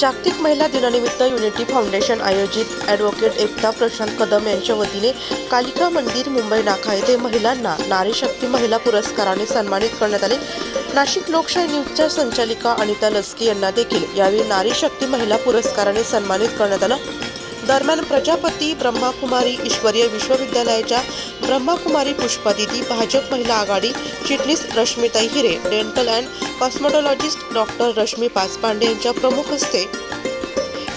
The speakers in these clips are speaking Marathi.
जागतिक महिला दिनानिमित्त युनिटी फाउंडेशन आयोजित ॲडव्होकेट एकता प्रशांत कदम यांच्या वतीने कालिका मंदिर मुंबई नाका येथे महिलांना नारी शक्ती महिला पुरस्काराने सन्मानित करण्यात आले. नाशिक लोकशाही न्यूजच्या संचालिका अनिता लस्की यांना देखील यावेळी नारी शक्ती महिला पुरस्काराने सन्मानित करण्यात आलं. दरम्यान प्रजापती ब्रह्माकुमारी ईश्वरीय विश्वविद्यालयाच्या ब्रह्माकुमारी पुष्पादिती भाजप महिला आघाडी चिटणीस Rashmitai Hire dental and cosmetologist doctor Rashmi Pachpande यांच्या प्रमुख हस्ते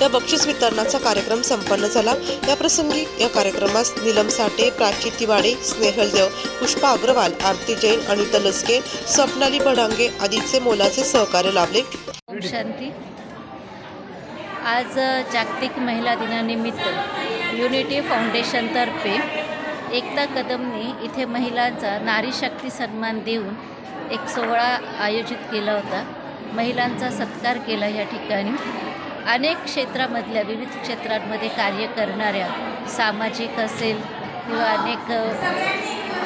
या बक्षीस वितरणाचा कार्यक्रम संपन्न झाला. या प्रसंगी या कार्यक्रमास नीलम साठे प्राची तिवाडे स्नेहल देव पुष्पा अग्रवाल आरती जैन अनिता लसके स्वप्नाली भडांगे आदीचे मोलाचे सहकार्य लाभले. शांती आज जागतिक महिला दिनानिमित्त युनिटी फाउंडेशनतर्फे एकता कदमने इथे महिलांचा नारी शक्ती सन्मान देऊन एक सोहळा आयोजित केला होता. महिलांचा सत्कार केला या ठिकाणी. अनेक क्षेत्रामधल्या विविध क्षेत्रांमध्ये कार्य करणाऱ्या सामाजिक असेल किंवा अनेक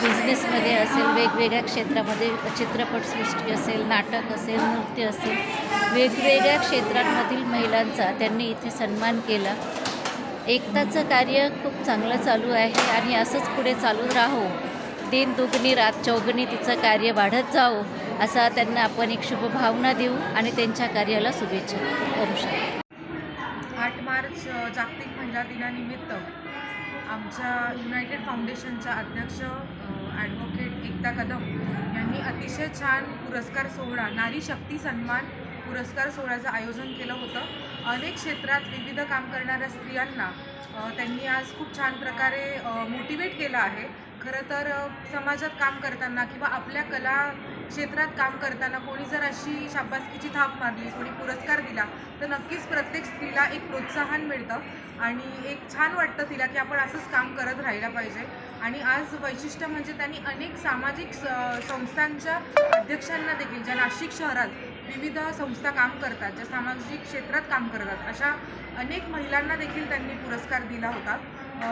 बिझनेसमध्ये असेल वेगवेगळ्या क्षेत्रामध्ये चित्रपटसृष्टी असेल नाटक असेल नृत्य असेल वेगवेगळ्या क्षेत्रांमधील महिलांचा त्यांनी इथे सन्मान केला. एकताचं कार्य खूप चांगलं चालू आहे आणि असंच पुढे चालू राहो. दिन दुगणी रात चौगणी तिचं कार्य वाढत जावो असा त्यांना आपण एक शुभभावना देऊ आणि त्यांच्या कार्याला शुभेच्छा ओम शांती. आठ मार्च जागतिक महिला दिनानिमित्त आमच्या युनायटेड फाउंडेशनच्या अध्यक्ष ॲडव्होकेट एकता कदम यांनी अतिशय छान पुरस्कार सोहळा नारी शक्ती सन्मान पुरस्कार सोहळ्याचं आयोजन केलं होतं. अनेक क्षेत्रात विविध काम करणाऱ्या स्त्रियांना त्यांनी आज खूप छान प्रकारे मोटिवेट केलं आहे. खरं तर समाजात काम करताना किंवा आपल्या कला क्षेत्रात काम करताना कोणी जर अशी शाबासकीची थाप मारली कोणी पुरस्कार दिला तर नक्कीच प्रत्येक स्त्रीला एक प्रोत्साहन मिळतं आणि एक छान वाटतं तिला की आपण असंच काम करत राहायला पाहिजे. आणि आज वैशिष्ट्य म्हणजे त्यांनी अनेक सामाजिक स- संस्थांच्या अध्यक्षांना देखील ज्या नाशिक शहरात विविध संस्था काम करतात ज्या सामाजिक क्षेत्रात काम करतात अशा अनेक महिलांना देखील त्यांनी पुरस्कार दिला होता.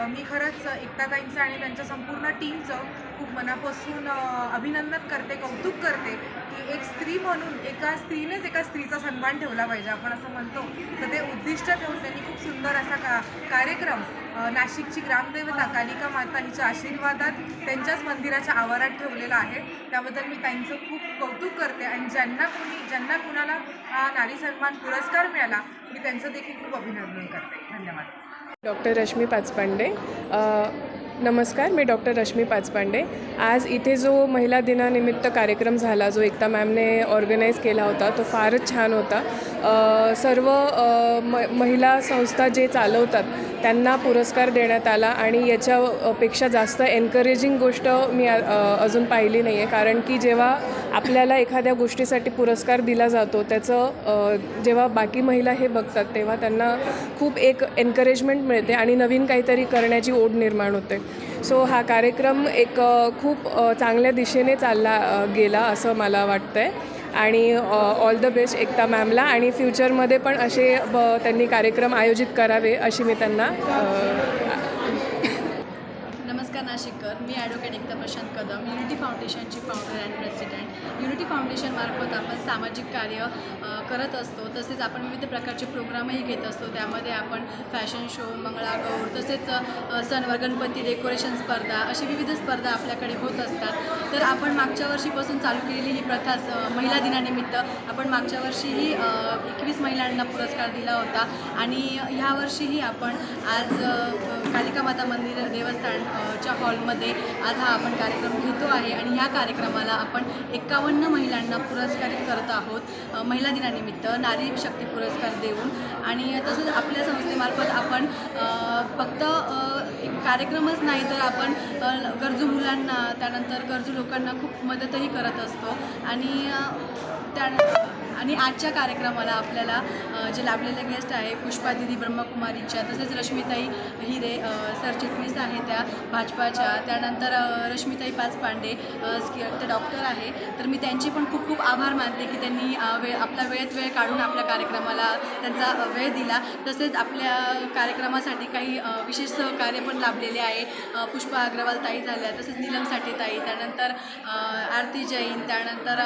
मी खरंच एकताताईंचं आणि त्यांच्या संपूर्ण टीमचं खूप मनापासून अभिनंदन करते कौतुक करते की एक स्त्री म्हणून एका स्त्रीनेच एका स्त्रीचा सन्मान ठेवला पाहिजे आपण असं म्हणतो. तर ते उद्दिष्ट ठेवून त्यांनी खूप सुंदर असा का कार्यक्रम नाशिकची ग्रामदेवता कालिका माता हिच्या आशीर्वादात त्यांच्याच मंदिराच्या आवारात ठेवलेला आहे. त्याबद्दल मी त्यांचं खूप कौतुक करते आणि ज्यांना कोणी ज्यांना कुणाला हा नारी सन्मान पुरस्कार मिळाला मी त्यांचं देखील खूप अभिनंदन करते. धन्यवाद. डॉक्टर रश्मी पाचपांडे नमस्कार मी डॉक्टर रश्मी पाचपांडे. आज इथे जो महिला दिनानिमित्त कार्यक्रम झाला जो एकता मॅमने ऑर्गनाईज केला होता तो फारच छान होता. सर्व म महिला संस्था जे चालवतात त्यांना पुरस्कार देण्यात आला आणि याच्यापेक्षा जास्त एनकरेजिंग गोष्ट मी अजून पाहिली नाही आहे कारण की जेव्हा आपल्याला एखाद्या गोष्टीसाठी पुरस्कार दिला जातो त्याचं जेव्हा बाकी महिला हे बघतात तेव्हा त्यांना खूप एक एनकरेजमेंट मिळते आणि नवीन काहीतरी करण्याची ओढ निर्माण होते. सो हा कार्यक्रम एक खूप चांगल्या दिशेने चालला गेला असं मला वाटतं आहे आणि ऑल द बेस्ट एकता मॅमला आणि फ्युचरमध्ये पण असे ब त्यांनी कार्यक्रम आयोजित करावे अशी मी त्यांना अ, नाशिककर मी ॲडव्होकेट एकता प्रशांत कदम युनिटी फाउंडेशनची फाउंडर अँड प्रेसिडेंट युनिटी फाउंडेशनमार्फत आपण सामाजिक कार्य करत असतो. तसेच आपण विविध प्रकारचे प्रोग्रामही घेत असतो. त्यामध्ये आपण फॅशन शो मंगळागौर तसेच सणवर गणपती डेकोरेशन स्पर्धा अशी विविध स्पर्धा आपल्याकडे होत असतात. तर आपण मागच्या वर्षीपासून चालू केलेली ही प्रथा महिला दिनानिमित्त आपण मागच्या वर्षीही एकवीस महिलांना पुरस्कार दिला होता. आणि ह्या वर्षीही आपण आज कालिका माता मंदिर देवस्थान च्या हॉलमध्ये आज हा आपण कार्यक्रम घेतो आहे आणि ह्या कार्यक्रमाला आपण एकावन्न महिलांना पुरस्कारित करत आहोत. महिला दिनानिमित्त नारी शक्ती पुरस्कार देऊन. आणि तसंच आपल्या संस्थेमार्फत आपण फक्त एक कार्यक्रमच नाही तर आपण गरजू मुलांना त्यानंतर गरजू लोकांना खूप मदतही करत असतो. आणि त्या आणि आजच्या कार्यक्रमाला आपल्याला जे लाभलेले गेस्ट आहे पुष्पा दिदी ब्रह्मकुमारीच्या तसेच रश्मिताई हिरे सरचिटणीस आहे त्या भाजपाच्या त्यानंतर रश्मीताई रश्मिताई पाचपांडे ते डॉक्टर आहे. तर मी त्यांचे पण खूप खूप आभार मानते की त्यांनी वे वेळ आपला वेळेत वेळ काढून आपल्या कार्यक्रमाला त्यांचा वेळ दिला. तसेच आपल्या कार्यक्रमासाठी काही विशेष सहकार्य पण लाभलेले आहे. पुष्पा अग्रवाल ताई झाल्या तसेच नीलम ताई त्यानंतर आरती जैन त्यानंतर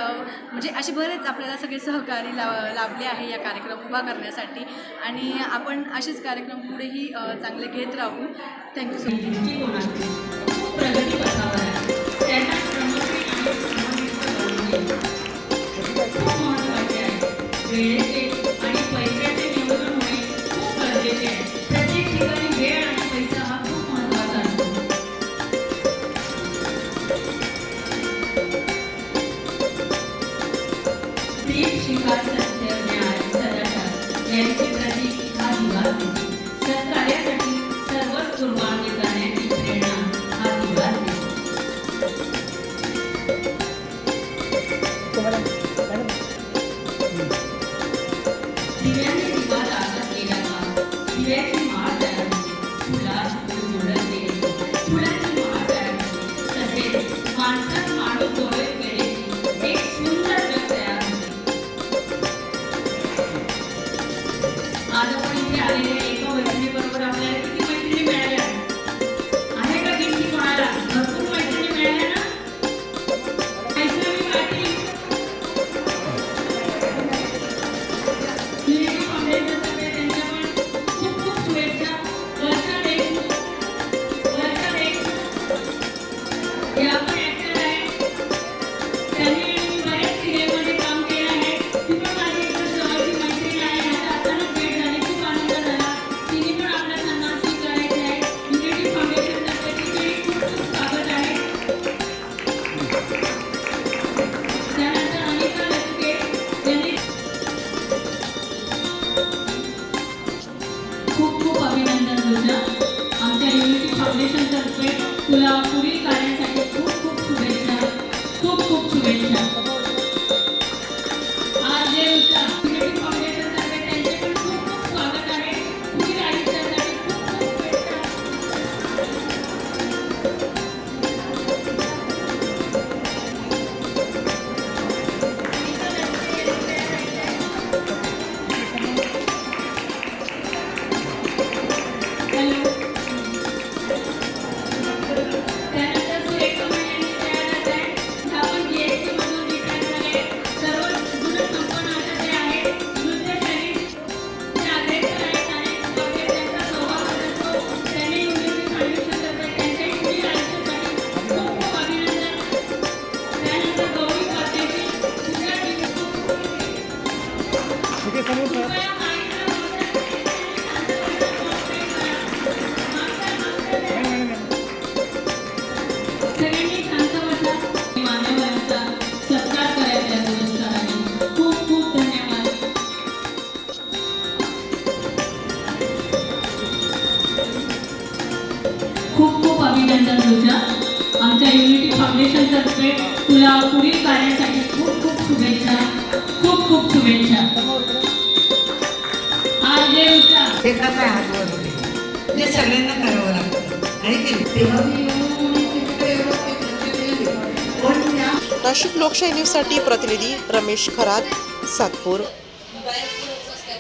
म्हणजे असे बरेच आपल्याला सगळे सह सहकारी ला लाभले आहे या कार्यक्रम उभा करण्यासाठी. आणि आपण असेच कार्यक्रम पुढेही चांगले घेत राहू. Thank you so much Thank you. Yeah. आमच्या युनिटी फाउंडेशनतर्फे तुला पुढील कार्यासाठी खूप खूप शुभेच्छा. खूप खूप शुभेच्छा. ते सगळ्यांना नाशिक लोकशाही प्रतिनिधी रमेश खरात सातपूर.